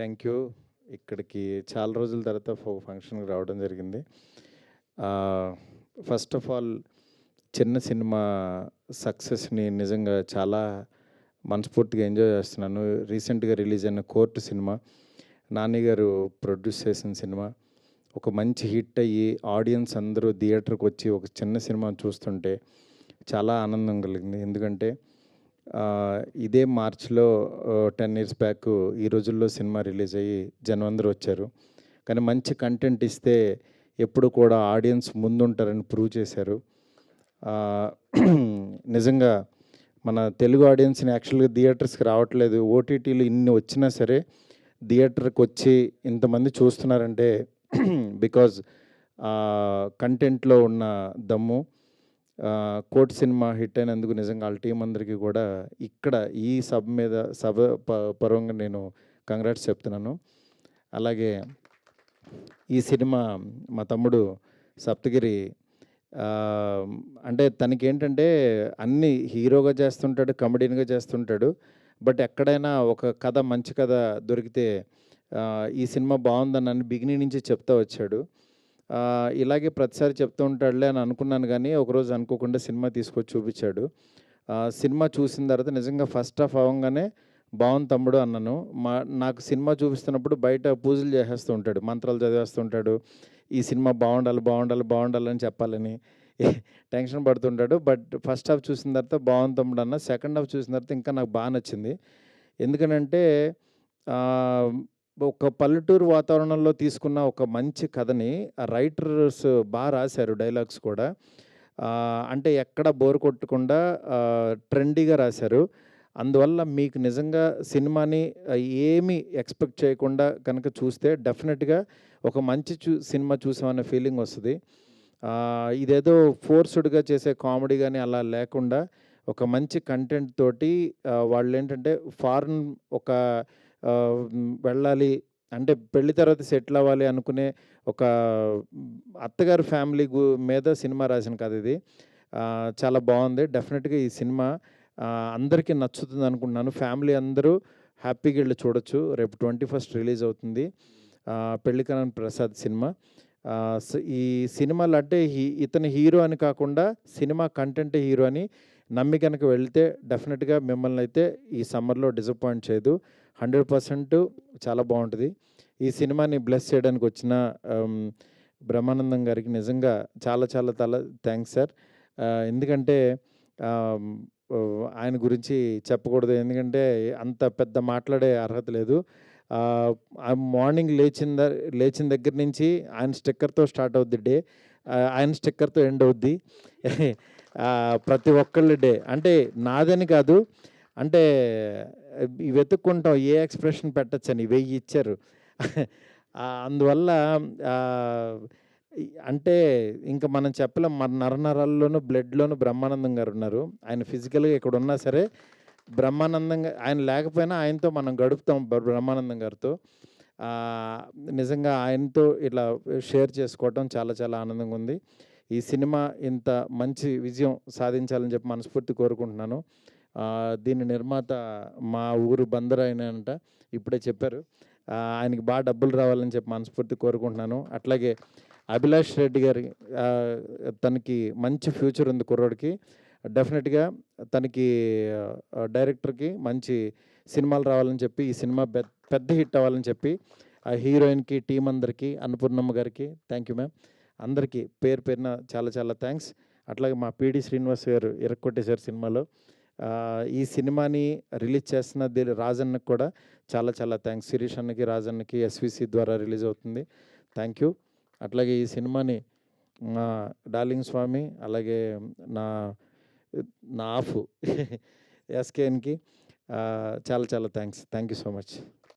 Thank you. ఇక్కడికి చాలా రోజుల తర్వాత ఫో ఫంక్షన్కి రావడం జరిగింది. ఫస్ట్ ఆఫ్ ఆల్ చిన్న సినిమా సక్సెస్ని నిజంగా చాలా మనస్ఫూర్తిగా ఎంజాయ్ చేస్తున్నాను. రీసెంట్గా రిలీజ్ అయిన కోర్టు సినిమా నాని గారు ప్రొడ్యూస్ చేసిన సినిమా ఒక మంచి హిట్ అయ్యి ఆడియన్స్ అందరూ థియేటర్కి వచ్చి ఒక చిన్న సినిమా చూస్తుంటే చాలా ఆనందం కలిగింది. ఎందుకంటే ఇదే మార్చ్లో టెన్ ఇయర్స్ బ్యాక్ ఈ రోజుల్లో సినిమా రిలీజ్ అయ్యి జనం అందరూ వచ్చారు. కానీ మంచి కంటెంట్ ఇస్తే ఎప్పుడు కూడా ఆడియన్స్ ముందుంటారని ప్రూవ్ చేశారు. నిజంగా మన తెలుగు ఆడియన్స్ని యాక్చువల్గా థియేటర్స్కి రావట్లేదు. ఓటీటీలు ఇన్ని వచ్చినా సరే థియేటర్కి వచ్చి ఇంతమంది చూస్తున్నారంటే బికాజ్ కంటెంట్లో ఉన్న దమ్ము కోట్ సినిమా హిట్ అయినందుకు నిజంగా వాళ్ళ టీం అందరికీ కూడా ఇక్కడ ఈ సభ మీద సభ ప పరంగా నేను కంగ్రాట్స్ చెప్తున్నాను. అలాగే ఈ సినిమా మా తమ్ముడు సప్తగిరి అంటే తనకి ఏంటంటే అన్ని హీరోగా చేస్తుంటాడు కమెడీన్గా చేస్తుంటాడు. బట్ ఎక్కడైనా ఒక కథ మంచి కథ దొరికితే ఈ సినిమా బాగుందని అని బిగినింగ్ నుంచి చెప్తా వచ్చాడు. ఇలాగే ప్రతిసారి చెప్తూ ఉంటాడులే అని అనుకున్నాను కానీ ఒకరోజు అనుకోకుండా సినిమా తీసుకొచ్చి చూపించాడు. సినిమా చూసిన తర్వాత నిజంగా ఫస్ట్ హాఫ్ అవ్వగానే బాగుంది తమ్ముడు అన్నాను. మా నాకు సినిమా చూపిస్తున్నప్పుడు బయట పూజలు చేసేస్తూ ఉంటాడు మంత్రాలు చదివేస్తుంటాడు ఈ సినిమా బాగుండాలి బాగుండాలి బాగుండాలని చెప్పాలని టెన్షన్ పడుతుంటాడు. బట్ ఫస్ట్ హాఫ్ చూసిన తర్వాత బాగుంది తమ్ముడు అన్న సెకండ్ హాఫ్ చూసిన తర్వాత ఇంకా నాకు బాగా నచ్చింది. ఎందుకనంటే ఒక పల్లెటూరు వాతావరణంలో తీసుకున్న ఒక మంచి కథని రైటర్స్ బాగా రాశారు డైలాగ్స్ కూడా. అంటే ఎక్కడ బోర్ కొట్టకుండా ట్రెండీగా రాశారు. అందువల్ల మీకు నిజంగా సినిమాని ఏమి ఏమీ ఎక్స్పెక్ట్ చేయకుండా కనుక చూస్తే డెఫినెట్గా ఒక మంచి చూ సినిమా చూసామనే ఫీలింగ్ వస్తుంది. ఇదేదో ఫోర్స్డ్గా చేసే కామెడీ కానీ అలా లేకుండా ఒక మంచి కంటెంట్ తోటి వాళ్ళు ఏంటంటే ఫారెన్ ఒక వెళ్ళాలి. అంటే పెళ్ళి తర్వాత సెటిల్ అవ్వాలి అనుకునే ఒక అత్తగారు అత్తగారి ఫ్యామిలీ గు- మీద సినిమా రాసిన కథ ఇది. చాలా బాగుంది. డెఫినెట్గా ఈ సినిమా అందరికీ నచ్చుతుంది అనుకుంటున్నాను. ఫ్యామిలీ అందరూ హ్యాపీగా వెళ్ళి చూడొచ్చు. రేపు ట్వంటీ ఫస్ట్ రిలీజ్ అవుతుంది. పెళ్ళికరణ్ ప్రసాద్ సినిమా. ఈ సినిమాలు అంటే హీ- ఇతని హీరో అని కాకుండా సినిమా కంటెంట్ హీరో అని నమ్మి కనుక వెళ్తే డెఫినెట్గా మిమ్మల్ని అయితే ఈ సమ్మర్లో డిసప్పాయింట్ చేయదు. హండ్రెడ్ పర్సెంట్ చాలా బాగుంటుంది. ఈ సినిమాని బ్లెస్ చేయడానికి వచ్చిన బ్రహ్మానందం గారికి నిజంగా చాలా చాలా చాలా థ్యాంక్స్ సార్. ఎందుకంటే ఆయన గురించి చెప్పకూడదు. ఎందుకంటే అంత పెద్ద మాట్లాడే అర్హత లేదు. మార్నింగ్ లేచిన లేచిన దగ్గర నుంచి ఆయన స్టిక్కర్తో స్టార్ట్ అవుద్ది డే. ఆయన స్టిక్కర్తో ఎండ్ అవుద్ది. ప్రతి ఒక్కళ్ళ డే. అంటే నాదని కాదు అంటే వెతుక్కుంటాం ఏ ఎక్స్ప్రెషన్ పెట్టచ్చని వెయ్యి ఇచ్చారు. అందువల్ల అంటే ఇంకా మనం చెప్పలేం మన నరనరాల్లోనూ బ్లడ్లోనూ బ్రహ్మానందం గారు ఉన్నారు. ఆయన ఫిజికల్గా ఇక్కడ ఉన్నా సరే బ్రహ్మానందంగా ఆయన లేకపోయినా ఆయనతో మనం గడుపుతాం బ్రహ్మానందం గారితో. నిజంగా ఆయనతో ఇట్లా షేర్ చేసుకోవటం చాలా చాలా ఆనందంగా ఉంది. ఈ సినిమా ఇంత మంచి విజయం సాధించాలని చెప్పి మనస్ఫూర్తి కోరుకుంటున్నాను. దీని నిర్మాత మా ఊరు బందర్ ఆయన అంట ఇప్పుడే చెప్పారు. ఆయనకి బాగా డబ్బులు రావాలని చెప్పి మనస్ఫూర్తి కోరుకుంటున్నాను. అట్లాగే అభిలాష్ రెడ్డి గారి తనకి మంచి ఫ్యూచర్ ఉంది కుర్రోడికి. డెఫినెట్గా తనకి డైరెక్టర్కి మంచి సినిమాలు రావాలని చెప్పి ఈ సినిమా పెద్ద పెద్ద హిట్ అవ్వాలని చెప్పి ఆ హీరోయిన్కి టీం అందరికీ అన్నపూర్ణమ్మ గారికి థ్యాంక్ యూ మ్యామ్. అందరికీ పేరు పేరున చాలా చాలా థ్యాంక్స్. అట్లాగే మా పీడి శ్రీనివాస్ గారు ఇరక్కొట్టేశారు సినిమాలో. ఈ సినిమాని రిలీజ్ చేస్తున్న దీని రాజన్నకు కూడా చాలా చాలా థ్యాంక్స్. శిరీష్ అన్నకి రాజన్నకి ఎస్విసి ద్వారా రిలీజ్ అవుతుంది. Thank you. అట్లాగే ఈ సినిమాని మా డార్లింగ్ స్వామి అలాగే నా నా ఆఫ్ ఎస్కేఎన్కి చాలా చాలా thanks. Thank you so much.